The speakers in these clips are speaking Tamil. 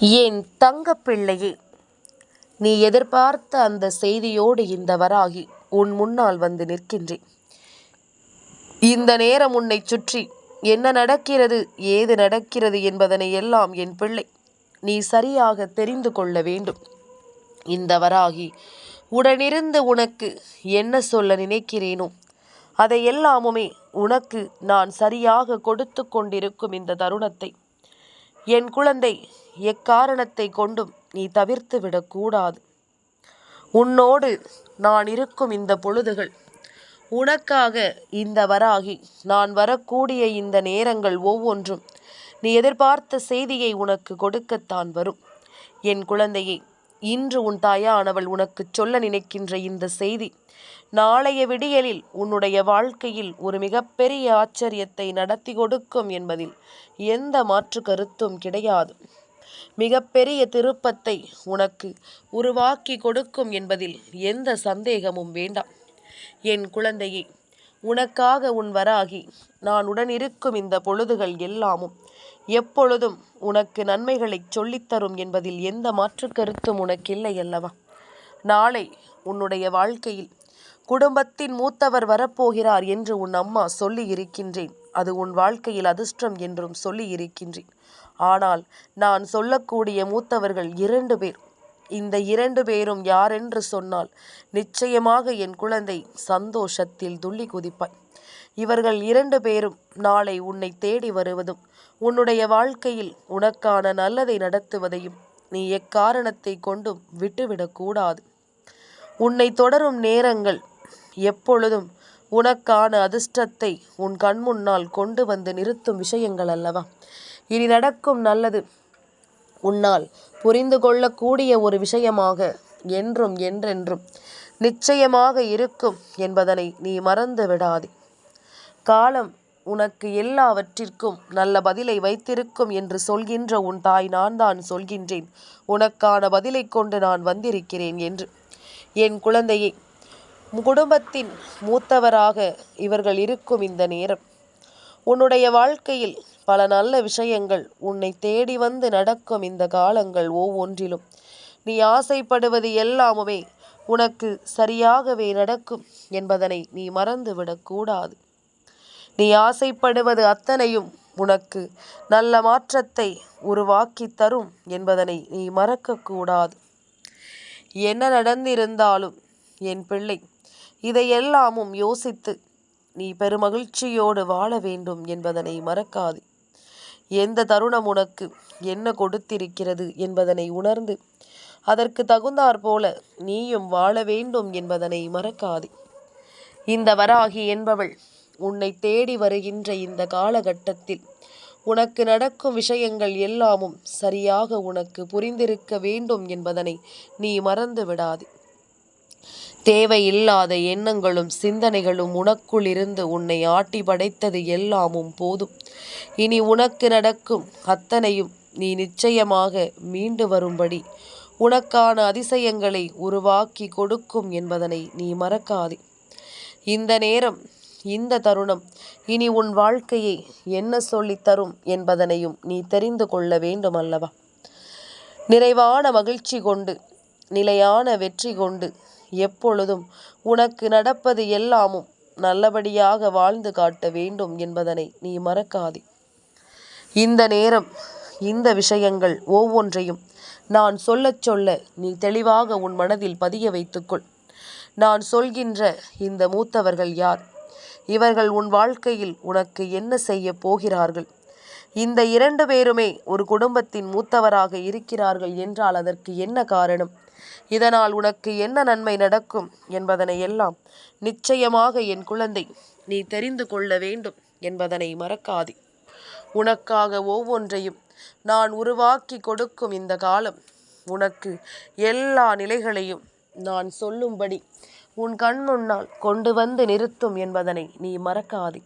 என் தங்கப் பிள்ளையே நீ எதிர்பார்த்த அந்த செய்தியோடு இந்த வராகி உன் முன்னால் வந்து நிற்கின்றேன். இந்த நேரம் உன்னைச் சுற்றி என்ன நடக்கிறது ஏது நடக்கிறது என்பதனை எல்லாம் என் பிள்ளை நீ சரியாக தெரிந்து கொள்ள வேண்டும். இந்த வராகி உடனிருந்து உனக்கு என்ன சொல்ல நினைக்கிறேனோ அதை எல்லாமுமே உனக்கு நான் சரியாக கொடுத்து கொண்டிருக்கும் இந்த தருணத்தை. என் குழந்தை எக்காரணத்தை கொண்டும் நீ தவிர்த்து விடக்கூடாது. உன்னோடு நான் இருக்கும் இந்த பொழுதுகள் உனக்காக இந்த வராகி நான் வரக்கூடிய இந்த நேரங்கள் ஒவ்வொன்றும் நீ எதிர்பார்த்த செய்தியை உனக்கு கொடுக்கத்தான் வரும். என் குழந்தையை இன்று உன் தாயானவள் உனக்கு சொல்ல நினைக்கின்ற இந்த செய்தி நாளைய விடியலில் உன்னுடைய வாழ்க்கையில் ஒரு மிகப்பெரிய ஆச்சரியத்தை நடத்தி கொடுக்கும் என்பதில் எந்த மாற்று கருத்தும் கிடையாது. மிகப்பெரிய திருப்பத்தை உனக்கு உருவாக்கி கொடுக்கும் என்பதில் எந்த சந்தேகமும் வேண்டாம். என் குழந்தையே உனக்காக உன் வராகி நான் உடன் இருக்கும் இந்த பொழுதுகள் எல்லாமும் எப்பொழுதும் உனக்கு நன்மைகளைச் சொல்லித்தரும் என்பதில் எந்த மாற்று கருத்தும் உனக்கில்லை அல்லவா? நாளை உன்னுடைய வாழ்க்கையில் குடும்பத்தின் மூத்தவர் வரப்போகிறார் என்று உன் அம்மா சொல்லி இருக்கின்றேன் அது உன் வாழ்க்கையில் அதிர்ஷ்டம் என்றும் சொல்லி இருக்கின்றேன் ஆனால் நான் சொல்லக்கூடிய மூத்தவர்கள் இரண்டு பேர். இந்த இரண்டு பேரும் யாரென்று சொன்னால் நிச்சயமாக என் குழந்தை சந்தோஷத்தில் துள்ளி குதிப்பாய் இவர்கள் இரண்டு பேரும் நாளை உன்னை தேடி வருவதும் உன்னுடைய வாழ்க்கையில் உனக்கான நல்லதை நடத்துவதையும் நீ எக்காரணத்தை கொண்டும் விட்டுவிடக்கூடாது உன்னை தொடரும் நேரங்கள் எப்பொழுதும் உனக்கான அதிர்ஷ்டத்தை உன் கண் முன்னால் கொண்டு வந்து நிறுத்தும் விஷயங்கள் அல்லவா? இனி நடக்கும் நல்லது. உன்னால் புரிந்து கொள்ளக்கூடிய ஒரு விஷயமாக என்றும் என்றென்றும் நிச்சயமாக இருக்கும் என்பதனை நீ மறந்து விடாதே. காலம் உனக்கு எல்லாவற்றிற்கும் நல்ல பதிலை வைத்திருக்கும் என்று சொல்கின்ற உன் தாய் நான் தான் சொல்கின்றேன். உனக்கான பதிலை கொண்டு நான் வந்திருக்கிறேன் என்று. என் குழந்தையை குடும்பத்தின் மூத்தவராக இவர்கள் இருக்கும் இந்த நேரம். உன்னுடைய வாழ்க்கையில் பல நல்ல விஷயங்கள் உன்னை தேடி வந்து நடக்கும் இந்த காலங்கள் ஒவ்வொன்றிலும். நீ ஆசைப்படுவது எல்லாமுமே உனக்கு சரியாகவே நடக்கும் என்பதனை நீ மறந்துவிடக்கூடாது நீ ஆசைப்படுவது அத்தனையும் உனக்கு நல்ல மாற்றத்தை உருவாக்கி தரும் என்பதனை நீ மறக்கக்கூடாது என்ன நடந்திருந்தாலும் என் பிள்ளை இதையெல்லாமும் யோசித்து நீ பெருமகிழ்ச்சியோடு வாழ வேண்டும் என்பதனை மறக்காது. எந்த தருணம் உனக்கு என்ன கொடுத்திருக்கிறது என்பதனை உணர்ந்து அதற்கு தகுந்தாற் போல நீயும் வாழ வேண்டும் என்பதனை மறக்காது. இந்த வராகி என்பவள் உன்னை தேடி வருகின்ற இந்த காலகட்டத்தில் உனக்கு நடக்கும் விஷயங்கள் எல்லாமும் சரியாக உனக்கு புரிந்திருக்க வேண்டும் என்பதனை நீ மறந்து விடாதே. தேவையில்லாத எண்ணங்களும் சிந்தனைகளும் உனக்குள் இருந்து உன்னை ஆட்டி படைத்தது எல்லாமும் போதும். இனி உனக்கு நடக்கும் அத்தனையும் நீ நிச்சயமாக மீண்டு வரும்படி உனக்கான அதிசயங்களை உருவாக்கி கொடுக்கும் என்பதனை நீ மறக்காதே. இந்த நேரம் இந்த தருணம் இனி உன் வாழ்க்கையை என்ன சொல்லித் தரும் என்பதனையும் நீ தெரிந்து கொள்ள வேண்டும் அல்லவா நிறைவான மகிழ்ச்சி கொண்டு நிலையான வெற்றி கொண்டு எப்பொழுதும் உனக்கு நடப்பது எல்லாமும் நல்லபடியாக வாழ்ந்து காட்ட வேண்டும் என்பதனை நீ மறக்காதே. இந்த நேரம் இந்த விஷயங்கள் ஒவ்வொன்றையும் நான் சொல்லச் சொல்ல நீ தெளிவாக உன் மனதில் பதிய வைத்துக்கொள். நான் சொல்கின்ற இந்த மூத்தவர்கள் யார்? இவர்கள் உன் வாழ்க்கையில் உனக்கு என்ன செய்ய போகிறார்கள்? இந்த இரண்டு பேருமே ஒரு குடும்பத்தின் மூத்தவராக இருக்கிறார்கள் என்றால் அதற்கு என்ன காரணம்? இதனால் உனக்கு என்ன நன்மை நடக்கும் என்பதனை எல்லாம் நிச்சயமாக என் குழந்தை நீ தெரிந்து கொள்ள வேண்டும் என்பதனை மறக்காதே. உனக்காக ஒவ்வொன்றையும் நான் உருவாக்கி கொடுக்கும் இந்த காலம் உனக்கு எல்லா நிலைகளையும் நான் சொல்லும்படி உன் கண் முன்னால் கொண்டு வந்து நிறுத்தும் என்பதனை நீ மறக்காதே.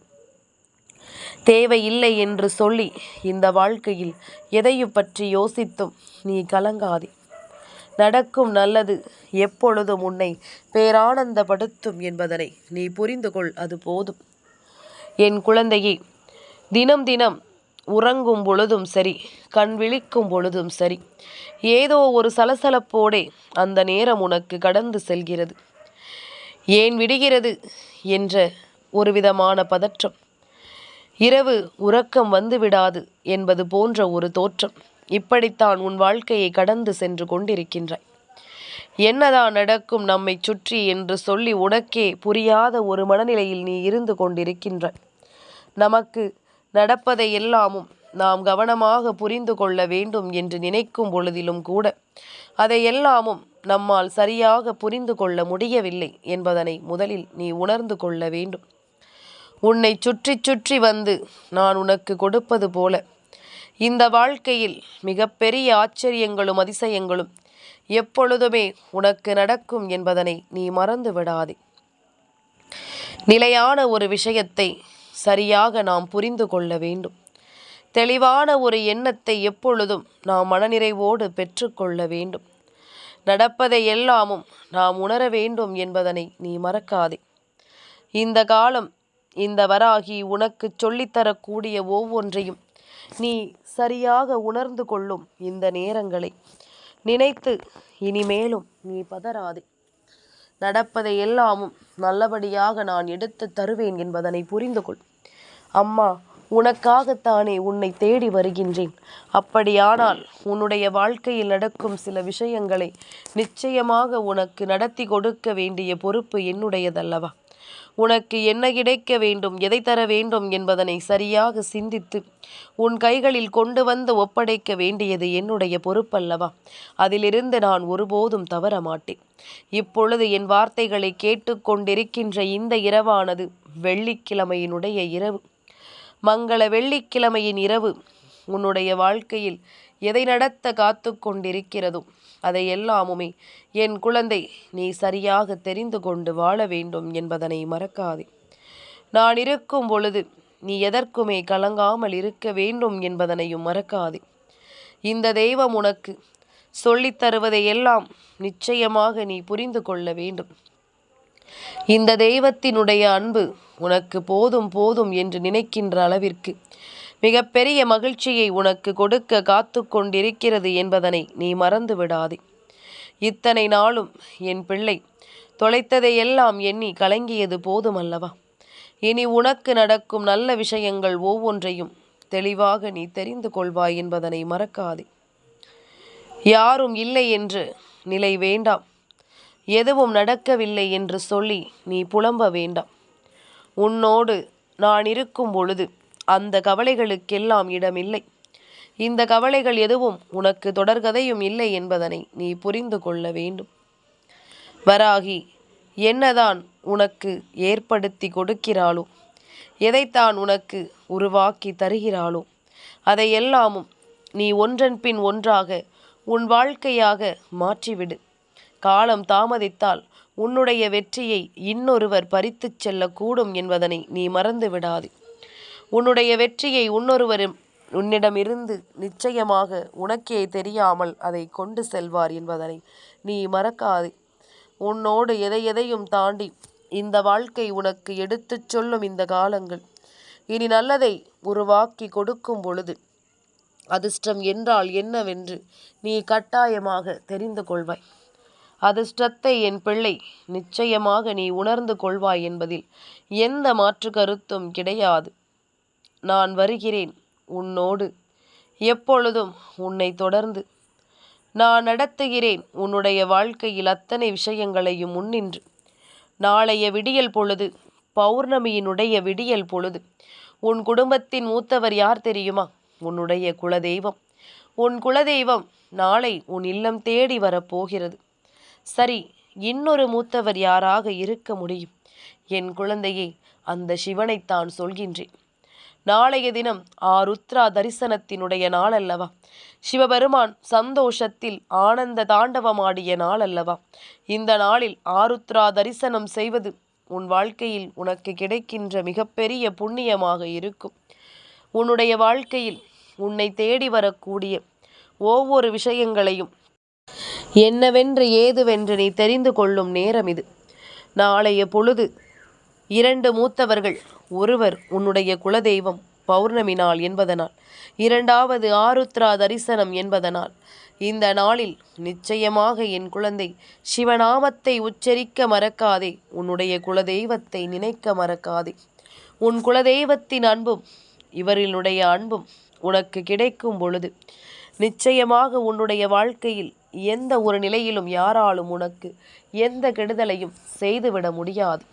தேவையில்லை என்று சொல்லி இந்த வாழ்க்கையில் எதையும் பற்றி யோசித்தும் நீ கலங்காதே. நடக்கும் நல்லது. எப்பொழுதும் உன்னை பேரானந்தப்படுத்தும் என்பதனை நீ புரிந்து கொள் அது போதும். என் குழந்தையே தினம் தினம் உறங்கும் பொழுதும் சரி கண் விழிக்கும் பொழுதும் சரி ஏதோ ஒரு சலசலப்போடே அந்த நேரம் உனக்கு கடந்து செல்கிறது. ஏன் விடுகிறது என்ற ஒரு விதமான பதற்றம். இரவு உறக்கம் வந்துவிடாது என்பது போன்ற ஒரு தோற்றம். இப்படித்தான் உன் வாழ்க்கையை கடந்து சென்று கொண்டிருக்கின்றாய். என்னதான் நடக்கும் நம்மை சுற்றி என்று சொல்லி உனக்கே புரியாத ஒரு மனநிலையில் நீ இருந்து கொண்டிருக்கின்றாய். நமக்கு நடப்பதை எல்லாமும் நாம் கவனமாக புரிந்து கொள்ள வேண்டும் என்று நினைக்கும் பொழுதிலும் கூட அதை எல்லாமும் நம்மால் சரியாக புரிந்து கொள்ள முடியவில்லை என்பதனை முதலில் நீ உணர்ந்து கொள்ள வேண்டும். உன்னை சுற்றி சுற்றி வந்து நான் உனக்கு கொடுப்பது போல இந்த வாழ்க்கையில் மிகப்பெரிய ஆச்சரியங்களும் அதிசயங்களும் எப்பொழுதுமே உனக்கு நடக்கும் என்பதனை நீ மறந்து விடாதே நிலையான ஒரு விஷயத்தை சரியாக நாம் புரிந்து கொள்ள வேண்டும். தெளிவான ஒரு எண்ணத்தை எப்பொழுதும் நாம் மனநிறைவோடு பெற்றுக்கொள்ள வேண்டும். நடப்பதை எல்லாமும் நாம் உணர வேண்டும் என்பதனை நீ மறக்காதே. இந்த காலம் இந்த வராகி உனக்கு சொல்லித்தரக்கூடிய ஒவ்வொன்றையும் நீ சரியாக உணர்ந்து கொள்ளும் இந்த நேரங்களை. நினைத்து இனிமேலும் நீ பதறாதே. நடப்பதை எல்லாமும் நல்லபடியாக நான் எடுத்து தருவேன் என்பதனை புரிந்து கொள். அம்மா உனக்காகத்தானே உன்னை தேடி வருகின்றேன். அப்படியானால் உன்னுடைய வாழ்க்கையில் நடக்கும் சில விஷயங்களை நிச்சயமாக உனக்கு நடத்தி கொடுக்க வேண்டிய பொறுப்பு என்னுடையதல்லவா? உனக்கு என்ன கிடைக்க வேண்டும் எதை தர வேண்டும் என்பதனை சரியாக சிந்தித்து உன் கைகளில் கொண்டு வந்து ஒப்படைக்க வேண்டியது என்னுடைய பொறுப்பல்லவா? அதிலிருந்து நான் ஒருபோதும் தவற மாட்டேன் இப்பொழுது என் வார்த்தைகளை கேட்டுக்கொண்டிருக்கின்ற இந்த இரவானது வெள்ளிக்கிழமையினுடைய இரவு. மங்கள வெள்ளிக்கிழமையின் இரவு. உன்னுடைய வாழ்க்கையில் எதை நடத்த காத்து கொண்டிருக்கிறதோ அதை எல்லாமுமே என் குழந்தை நீ சரியாக தெரிந்து கொண்டு வாழ வேண்டும் என்பதனை மறக்காதே. நான் இருக்கும் பொழுது நீ எதற்குமே கலங்காமல் இருக்க வேண்டும் என்பதனையும் மறக்காதே. இந்த தெய்வம் உனக்கு சொல்லித் தருவதை எல்லாம் நிச்சயமாக நீ புரிந்து கொள்ள வேண்டும். இந்த தெய்வத்தினுடைய அன்பு உனக்கு போதும் போதும் என்று நினைக்கின்ற அளவிற்கு மிகப்பெரிய மகிழ்ச்சியை உனக்கு கொடுக்க காத்து கொண்டிருக்கிறது என்பதனை நீ மறந்து விடாதே இத்தனை நாளும் என் பிள்ளை தொலைத்ததையெல்லாம் எண்ணி கலங்கியது போதுமல்லவா? இனி உனக்கு நடக்கும் நல்ல விஷயங்கள் ஒவ்வொன்றையும் தெளிவாக நீ தெரிந்து கொள்வாய் என்பதனை மறக்காதே. யாரும் இல்லை என்று நிலை வேண்டாம். எதுவும் நடக்கவில்லை என்று சொல்லி நீ புலம்ப வேண்டாம். உன்னோடு நான் இருக்கும் பொழுது அந்த கவலைகளுக்கெல்லாம் இடமில்லை. இந்த கவலைகள் எதுவும் உனக்கு தொடர்கதையும் இல்லை என்பதனை நீ புரிந்து கொள்ள வேண்டும். வராகி என்னதான் உனக்கு ஏற்படுத்தி கொடுக்கிறாளோ எதைத்தான் உனக்கு உருவாக்கி தருகிறாளோ அதையெல்லாமும் நீ ஒன்றன் பின் ஒன்றாக உன் வாழ்க்கையாக மாற்றிவிடு. காலம் தாமதித்தால் உன்னுடைய வெற்றியை இன்னொருவர் பறித்துச் செல்லக்கூடும் என்பதனை நீ மறந்து விடாதே உன்னுடைய வெற்றியை இன்னொருவரும் உன்னிடமிருந்து நிச்சயமாக உனக்கே தெரியாமல் அதை கொண்டு செல்வார் என்பதனை நீ மறக்காதே. உன்னோடு எதை எதையும் தாண்டி இந்த வாழ்க்கை உனக்கு எடுத்துச் சொல்லும் இந்த காலங்கள். இனி நல்லதை உருவாக்கி கொடுக்கும் பொழுது அதிர்ஷ்டம் என்றால் என்னவென்று நீ கட்டாயமாக தெரிந்து கொள்வாய். அதிர்ஷ்டத்தை என் பிள்ளை நிச்சயமாக நீ உணர்ந்து கொள்வாய் என்பதில் எந்த மாற்று கருத்தும் கிடையாது. நான் வருகிறேன் உன்னோடு. எப்பொழுதும் உன்னை தொடர்ந்து. நான் நடத்துகிறேன் உன்னுடைய வாழ்க்கையில் அத்தனை விஷயங்களையும் முன்னின்று. நாளைய விடியல் பொழுது பௌர்ணமியினுடைய விடியல் பொழுது உன் குடும்பத்தின் மூத்தவர் யார் தெரியுமா? உன்னுடைய குலதெய்வம். உன் குலதெய்வம் நாளை உன் இல்லம் தேடி வரப்போகிறது. சரி இன்னொரு மூத்தவர் யாராக இருக்க முடியும்? என் குழந்தையை அந்த சிவனைத்தான் சொல்கின்றேன். நாளைய தினம் ஆருத்ரா தரிசனத்தினுடைய நாள் அல்லவா சிவபெருமான் சந்தோஷத்தில் ஆனந்த தாண்டவமாடிய நாள் அல்லவா இந்த நாளில் ஆருத்ரா தரிசனம் செய்வது உன் வாழ்க்கையில் உனக்கு கிடைக்கின்ற மிகப்பெரிய புண்ணியமாக இருக்கும். உன்னுடைய வாழ்க்கையில் உன்னை தேடி வரக்கூடிய ஒவ்வொரு விஷயங்களையும் என்னவென்று ஏதுவென்று நீ தெரிந்து கொள்ளும் நேரம் இது. நாளைய பொழுது இரண்டு மூத்தவர்கள் ஒருவர் உன்னுடைய குலதெய்வம் பௌர்ணமி நாள் என்பதனால் இரண்டாவது ஆருத்ரா தரிசனம் என்பதனால் இந்த நாளில் நிச்சயமாக என் குழந்தை சிவநாமத்தை உச்சரிக்க மறக்காதே உன்னுடைய குலதெய்வத்தை நினைக்க மறக்காதே. உன் குலதெய்வத்தின் அன்பும் இவரினுடைய அன்பும் உனக்கு கிடைக்கும் பொழுது நிச்சயமாக உன்னுடைய வாழ்க்கையில் எந்த ஒரு நிலையிலும் யாராலும் உனக்கு எந்த கெடுதலையும் செய்துவிட முடியாது.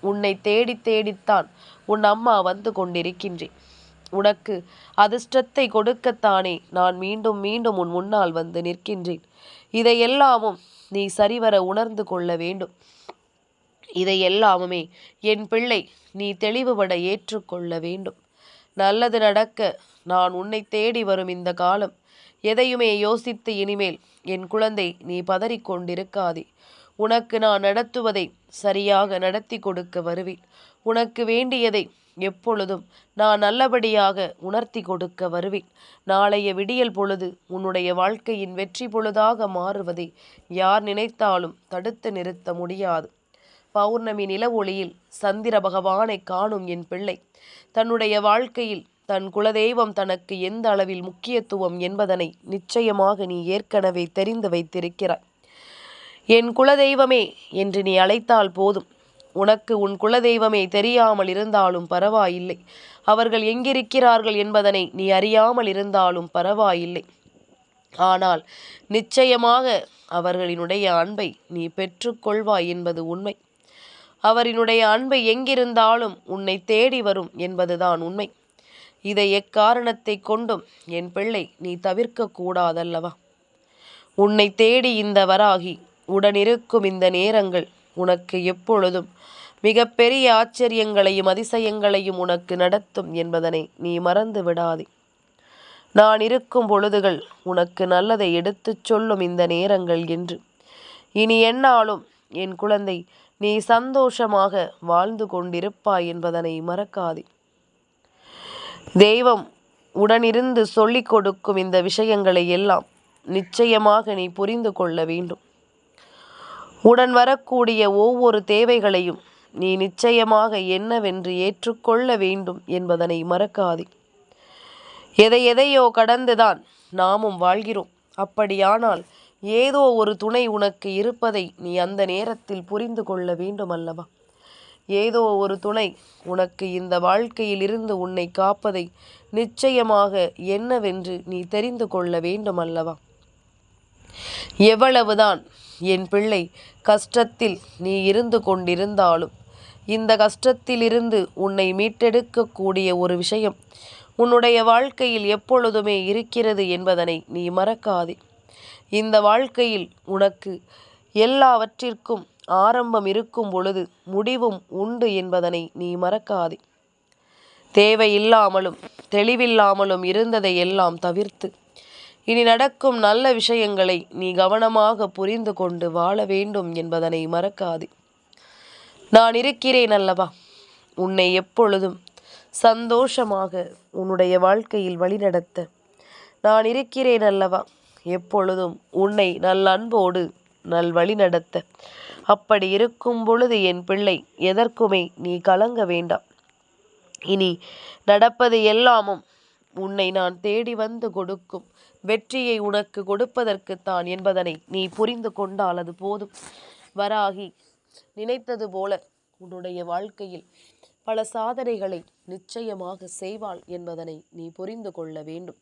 உன்னை தேடி தேடித்தான் உன் அம்மா வந்து கொண்டிருக்கின்றேன். உனக்கு அதிர்ஷ்டத்தை கொடுக்கத்தானே நான் மீண்டும் மீண்டும் உன் முன்னால் வந்து நிற்கின்றேன். இதையெல்லாமும் நீ சரிவர உணர்ந்து கொள்ள வேண்டும். இதையெல்லாமுமே என் பிள்ளை நீ தெளிவுபட ஏற்றுக்கொள்ள வேண்டும். நல்லது நடக்க நான் உன்னை தேடி வரும் இந்த காலம். எதையுமே யோசித்து இனிமேல் என் குழந்தை நீ பதறிக்கொண்டிருக்காதே. உனக்கு நான் நடத்துவதை சரியாக நடத்தி கொடுக்க வருவேன். உனக்கு வேண்டியதை எப்பொழுதும் நான் நல்லபடியாக உணர்த்தி கொடுக்க வருவேன். நாளைய விடியல் பொழுது உன்னுடைய வாழ்க்கையின் வெற்றி பொழுதாக மாறுவதை யார் நினைத்தாலும் தடுத்து நிறுத்த முடியாது. பௌர்ணமி நில ஒளியில் சந்திர பகவானை காணும் என் பிள்ளை. தன்னுடைய வாழ்க்கையில் தன் குலதெய்வம் தனக்கு எந்த அளவில் முக்கியத்துவம் என்பதனை நிச்சயமாக நீ ஏற்கனவே தெரிந்து வைத்திருக்கிறாய். என் குலதெய்வமே என்று நீ அழைத்தால் போதும். உனக்கு உன் குலதெய்வமே தெரியாமல் இருந்தாலும் பரவாயில்லை. அவர்கள் எங்கிருக்கிறார்கள் என்பதனை நீ அறியாமல் இருந்தாலும் பரவாயில்லை. ஆனால் நிச்சயமாக அவர்களினுடைய அன்பை நீ பெற்றுக்கொள்வாய் என்பது உண்மை. அவரினுடைய அன்பை எங்கிருந்தாலும் உன்னை தேடி வரும் என்பதுதான் உண்மை. இதை எக்காரணத்தை கொண்டும் என் பிள்ளை நீ தவிர்க்க கூடாதல்லவா? உன்னை தேடி இந்த வராகி உடனிருக்கும் இந்த நேரங்கள் உனக்கு எப்பொழுதும் மிகப்பெரிய ஆச்சரியங்களையும் அதிசயங்களையும் உனக்கு நடத்தும் என்பதனை நீ மறந்து விடாதே. நான் இருக்கும் பொழுதுகள் உனக்கு நல்லதை எடுத்துச் சொல்லும் இந்த நேரங்கள் என்று. இனி என்னாலும் என் குழந்தை நீ சந்தோஷமாக வாழ்ந்து கொண்டிருப்பாய் என்பதனை மறக்காதே. தெய்வம் உடனிருந்து சொல்லிக் கொடுக்கும் இந்த விஷயங்களை எல்லாம் நிச்சயமாக நீ புரிந்து கொள்ள வேண்டும். உடன் வரக்கூடிய ஒவ்வொரு தேவைகளையும் நீ நிச்சயமாக என்னவென்று ஏற்றுக்கொள்ள வேண்டும் என்பதனை மறக்காதே. எதை எதையோ கடந்துதான் நாமும் வாழ்கிறோம். அப்படியானால் ஏதோ ஒரு துணை உனக்கு இருப்பதை நீ அந்த நேரத்தில் புரிந்து கொள்ள வேண்டும் அல்லவா ஏதோ ஒரு துணை உனக்கு இந்த வாழ்க்கையில் இருந்து உன்னை காப்பதை நிச்சயமாக என்னவென்று நீ தெரிந்து கொள்ள வேண்டும் அல்லவா எவ்வளவுதான் என் பிள்ளை கஷ்டத்தில் நீ இருந்து கொண்டிருந்தாலும் இந்த கஷ்டத்திலிருந்து உன்னை மீட்டெடுக்கக்கூடிய ஒரு விஷயம் உன்னுடைய வாழ்க்கையில் எப்பொழுதுமே இருக்கிறது என்பதனை நீ மறக்காதே. இந்த வாழ்க்கையில் உனக்கு எல்லாவற்றிற்கும் ஆரம்பம் இருக்கும் பொழுது முடிவும் உண்டு என்பதனை நீ மறக்காதே. தேவையில்லாமலும் தெளிவில்லாமலும் இருந்ததை எல்லாம் தவிர்த்து இனி நடக்கும் நல்ல விஷயங்களை நீ கவனமாக புரிந்து கொண்டு வாழ வேண்டும் என்பதனை மறக்காது. நான் இருக்கிறேன் அல்லவா? உன்னை எப்பொழுதும் சந்தோஷமாக உன்னுடைய வாழ்க்கையில் வழிநடத்த. நான் இருக்கிறேன் அல்லவா? எப்பொழுதும் உன்னை நல் அன்போடு நல் வழி நடத்த அப்படி இருக்கும் பொழுது என் பிள்ளை எதற்குமே நீ கலங்க வேண்டாம். இனி நடப்பது எல்லாமும் உன்னை நான் தேடி வந்து கொடுக்கும். வெற்றியை உனக்கு கொடுப்பதற்குத்தான் என்பதனை நீ புரிந்து கொண்டால் அது போதும். வராகி நினைத்தது போல உன்னுடைய வாழ்க்கையில் பல சாதனைகளை நிச்சயமாக செய்வாள் என்பதனை நீ புரிந்து கொள்ள வேண்டும்.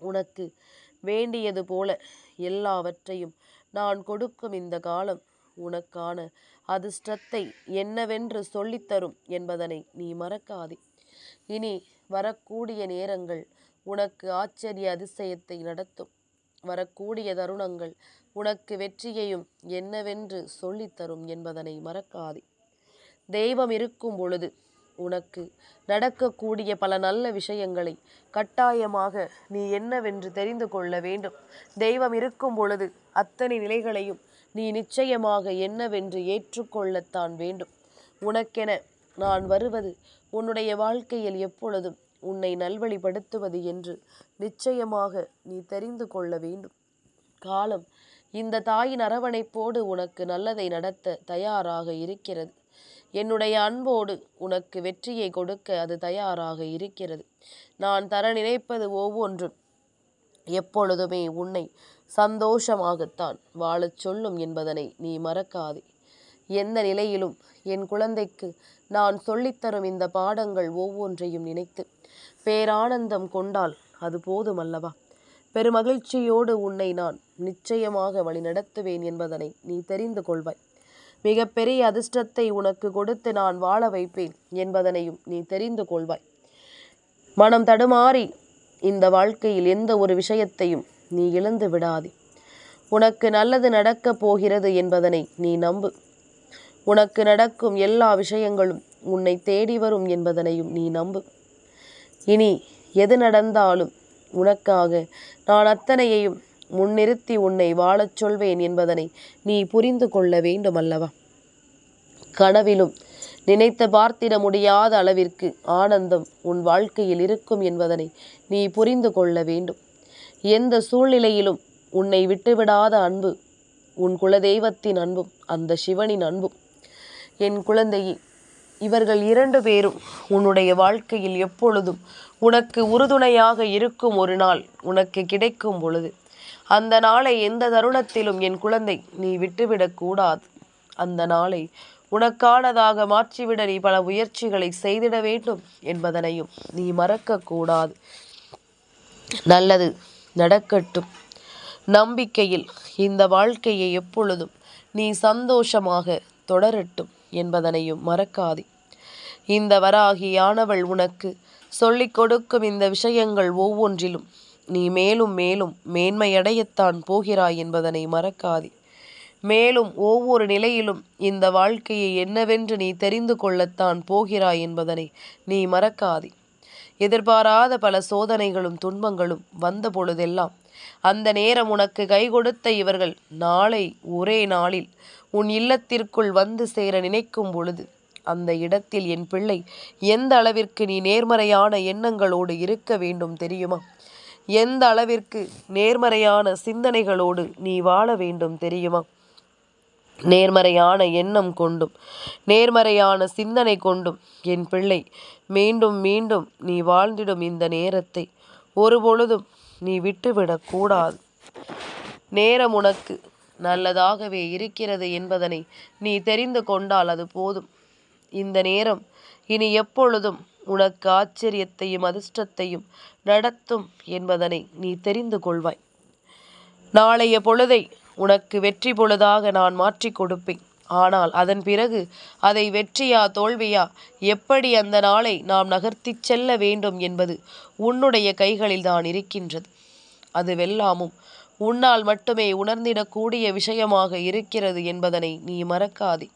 உனக்கு வேண்டியது போல எல்லாவற்றையும் நான் கொடுக்கும் இந்த காலம் உனக்கான அதிர்ஷ்டத்தை என்னவென்று சொல்லித்தரும் என்பதனை நீ மறக்காதே. இனி வரக்கூடிய நேரங்கள் உனக்கு ஆச்சரிய அதிசயத்தை நடத்தும். வரக்கூடிய தருணங்கள் உனக்கு வெற்றியையும் என்னவென்று சொல்லித்தரும் என்பதனை மறக்காதே. தெய்வம் இருக்கும் பொழுது உனக்கு நடக்கக்கூடிய பல நல்ல விஷயங்களை கட்டாயமாக நீ என்னவென்று தெரிந்து கொள்ள வேண்டும். தெய்வம் இருக்கும் பொழுது அத்தனை நிலைகளையும் நீ நிச்சயமாக என்னவென்று ஏற்றுக்கொள்ளத்தான் வேண்டும். உனக்கென நான் வருவது உன்னுடைய வாழ்க்கையில் எப்பொழுதும் உன்னை நல்வழிப்படுத்துவது என்று நிச்சயமாக நீ தெரிந்து கொள்ள வேண்டும். காலம் இந்த தாயின் அரவணைப்போடு உனக்கு நல்லதை நடத்த தயாராக இருக்கிறது. என்னுடைய அன்போடு உனக்கு வெற்றியை கொடுக்க அது தயாராக இருக்கிறது. நான் தர நினைப்பது ஒவ்வொன்றும் எப்பொழுதுமே உன்னை சந்தோஷமாகத்தான் வாழச் சொல்லும் என்பதனை நீ மறக்காதே. எந்த நிலையிலும் என் குழந்தைக்கு நான் சொல்லித்தரும் இந்த பாடங்கள் ஒவ்வொன்றையும் நினைத்து பேரானந்தம் கொண்டால் அது போதுமல்லவா? பெருமகிழ்ச்சியோடு உன்னை நான் நிச்சயமாக வழிநடத்துவேன் என்பதனை நீ தெரிந்து கொள்வாய். மிகப்பெரிய அதிர்ஷ்டத்தை உனக்கு கொடுத்து நான் வாழ வைப்பேன் என்பதனையும் நீ தெரிந்து கொள்வாய். மனம் தடுமாறி இந்த வாழ்க்கையில் எந்த ஒரு விஷயத்தையும் நீ இழந்து விடாதே. உனக்கு நல்லது நடக்கப் போகிறது என்பதனை நீ நம்பு. உனக்கு நடக்கும் எல்லா விஷயங்களும் உன்னை தேடி வரும் என்பதனையும் நீ நம்பு. இனி எது நடந்தாலும் உனக்காக நான் அத்தனையையும் முன்னிறுத்தி உன்னை வாழச் சொல்வேன் என்பதனை நீ புரிந்து கொள்ள வேண்டும் அல்லவா கனவிலும் நினைத்து பார்த்திட முடியாத அளவிற்கு ஆனந்தம் உன் வாழ்க்கையில் இருக்கும் என்பதனை நீ புரிந்து கொள்ள வேண்டும். எந்த சூழ்நிலையிலும் உன்னை விட்டுவிடாத அன்பு உன் குலதெய்வத்தின் அன்பும் அந்த சிவனின் அன்பும். என் குழந்தையே இவர்கள் இரண்டு பேரும் உன்னுடைய வாழ்க்கையில் எப்பொழுதும் உனக்கு உறுதுணையாக இருக்கும் ஒரு நாள் உனக்கு கிடைக்கும் பொழுது. அந்த நாளை எந்த தருணத்திலும் என் குழந்தை நீ விட்டுவிடக்கூடாது அந்த நாளை உனக்கானதாக மாற்றிவிட நீ பல முயற்சிகளை செய்திட வேண்டும் என்பதனையும் நீ மறக்கக்கூடாது நல்லது நடக்கட்டும். நம்பிக்கையில் இந்த வாழ்க்கையை எப்பொழுதும் நீ சந்தோஷமாக தொடரட்டும். என்பதனையும் மறக்காதே. இந்த வராகியானவள் உனக்கு சொல்லிக் கொடுக்கும் இந்த விஷயங்கள் ஒவ்வொன்றிலும் நீ மேலும் மேலும் மேன்மையடையத்தான் போகிறாய் என்பதனை மறக்காதே. மேலும் ஒவ்வொரு நிலையிலும் இந்த வாழ்க்கையை என்னவென்று நீ தெரிந்து கொள்ளத்தான் போகிறாய் என்பதனை நீ மறக்காதே. எதிர்பாராத பல சோதனைகளும் துன்பங்களும் வந்த பொழுதெல்லாம் அந்த நேரம் உனக்கு கை கொடுத்த இவர்கள் நாளை ஒரே நாளில் உன் இல்லத்திற்குள் வந்து சேர நினைக்கும் பொழுது அந்த இடத்தில் என் பிள்ளை எந்த அளவிற்கு நீ நேர்மறையான எண்ணங்களோடு இருக்க வேண்டும் தெரியுமா? எந்த அளவிற்கு நேர்மறையான சிந்தனைகளோடு நீ வாழ வேண்டும் தெரியுமா? நேர்மறையான எண்ணம் கொண்டும் நேர்மறையான சிந்தனை கொண்டும் என் பிள்ளை மீண்டும் மீண்டும் நீ வாழ்ந்திடும் இந்த நேரத்தை ஒருபொழுதும் நீ விட்டுவிடக்கூடாது நேரம் உனக்கு நல்லதாகவே இருக்கிறது என்பதனை நீ தெரிந்து கொண்டால் அது போதும். இந்த நேரம் இனி எப்பொழுதும் உனக்கு ஆச்சரியத்தையும் அதிர்ஷ்டத்தையும் நடத்தும் என்பதனை நீ தெரிந்து கொள்வாய். நாளைய பொழுதை உனக்கு வெற்றி பொழுதாக நான் மாற்றிக் கொடுப்பேன். ஆனால் அதன் பிறகு அதை வெற்றியா தோல்வியா எப்படி அந்த நாளை நாம் நகர்த்திச் செல்ல வேண்டும் என்பது உன்னுடைய கைகளில் தான் இருக்கின்றது. அது வெல்லாமும் உன்னால் மட்டுமே உணர்ந்திடக்கூடிய விஷயமாக இருக்கிறது என்பதனை நீ மறக்காதே.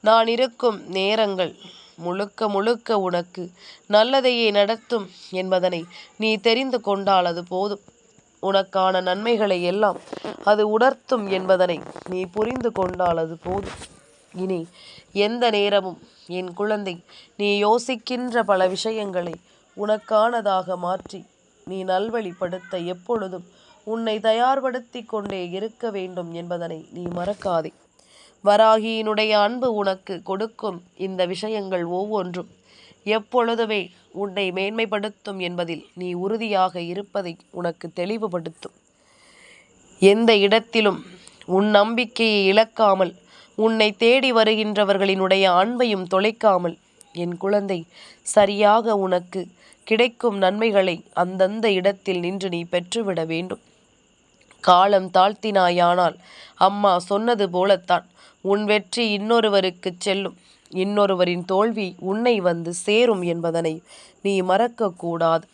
நான் இருக்கும் நேரங்கள் முழுக்க முழுக்க உனக்கு நல்லதையே நடத்தும் என்பதனை நீ தெரிந்து கொண்டால் அது போதும். உனக்கான நன்மைகளை எல்லாம் அது உணர்த்தும் என்பதனை நீ புரிந்து கொண்டால் அது போதும். இனி எந்த நேரமும் என் குழந்தை நீ யோசிக்கின்ற பல விஷயங்களை உனக்கானதாக மாற்றி நீ நல்வழிப்படுத்த எப்பொழுதும் உன்னை தயார்படுத்தி கொண்டே இருக்க வேண்டும் என்பதனை நீ மறக்காதே. வராகியினுடைய அன்பு உனக்கு கொடுக்கும் இந்த விஷயங்கள் ஒவ்வொன்றும் எப்பொழுதுமே உன்னை மேன்மைப்படுத்தும் என்பதில் நீ உறுதியாக இருப்பதை உனக்கு தெளிவுபடுத்தும். எந்த இடத்திலும் உன் நம்பிக்கையை இழக்காமல் உன்னை தேடி வருகின்றவர்களினுடைய அன்பையும் தொலைக்காமல் என் குழந்தை சரியாக உனக்கு கிடைக்கும் நன்மைகளை அந்தந்த இடத்தில் நின்று நீ பெற்றுவிட வேண்டும். காலம் தாழ்த்தினாயானால் அம்மா சொன்னது போலத்தான். உன் வெற்றி இன்னொருவருக்கு செல்லும். இன்னொருவரின் தோல்வி உன்னை வந்து சேரும் என்பதனை நீ மறக்கக்கூடாது.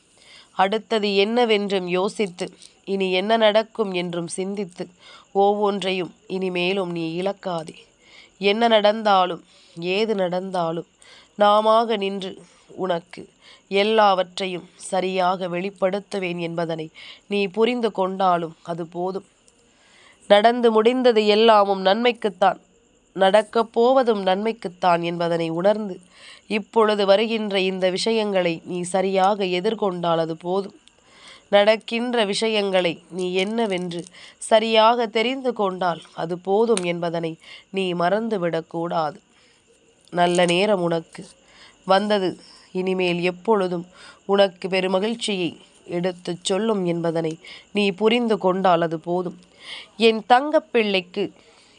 அடுத்தது என்னவென்றும் யோசித்து இனி என்ன நடக்கும் என்றும் சிந்தித்து ஒவ்வொன்றையும் இனிமேலும் நீ இழக்காதே. என்ன நடந்தாலும் ஏது நடந்தாலும் நாமாக நின்று உனக்கு எல்லாவற்றையும் சரியாக வெளிப்படுத்துவேன் என்பதனை நீ புரிந்து கொண்டாலும் அது போதும். நடந்து முடிந்தது எல்லாமும் நன்மைக்குத்தான். நடக்கப் போவதும் நன்மைக்குத்தான் என்பதனை உணர்ந்து இப்பொழுது வருகின்ற இந்த விஷயங்களை நீ சரியாக எதிர்கொண்டால் அது போதும். நடக்கின்ற விஷயங்களை நீ என்னவென்று சரியாக தெரிந்து கொண்டால் அது போதும் என்பதனை நீ மறந்துவிடக்கூடாது நல்ல நேரம் உனக்கு வந்தது. இனிமேல் எப்பொழுதும் உனக்கு பெருமகிழ்ச்சியை எடுத்துச் சொல்லும் என்பதனை நீ புரிந்து கொண்டால் அது போதும். என் தங்கப்பிள்ளைக்கு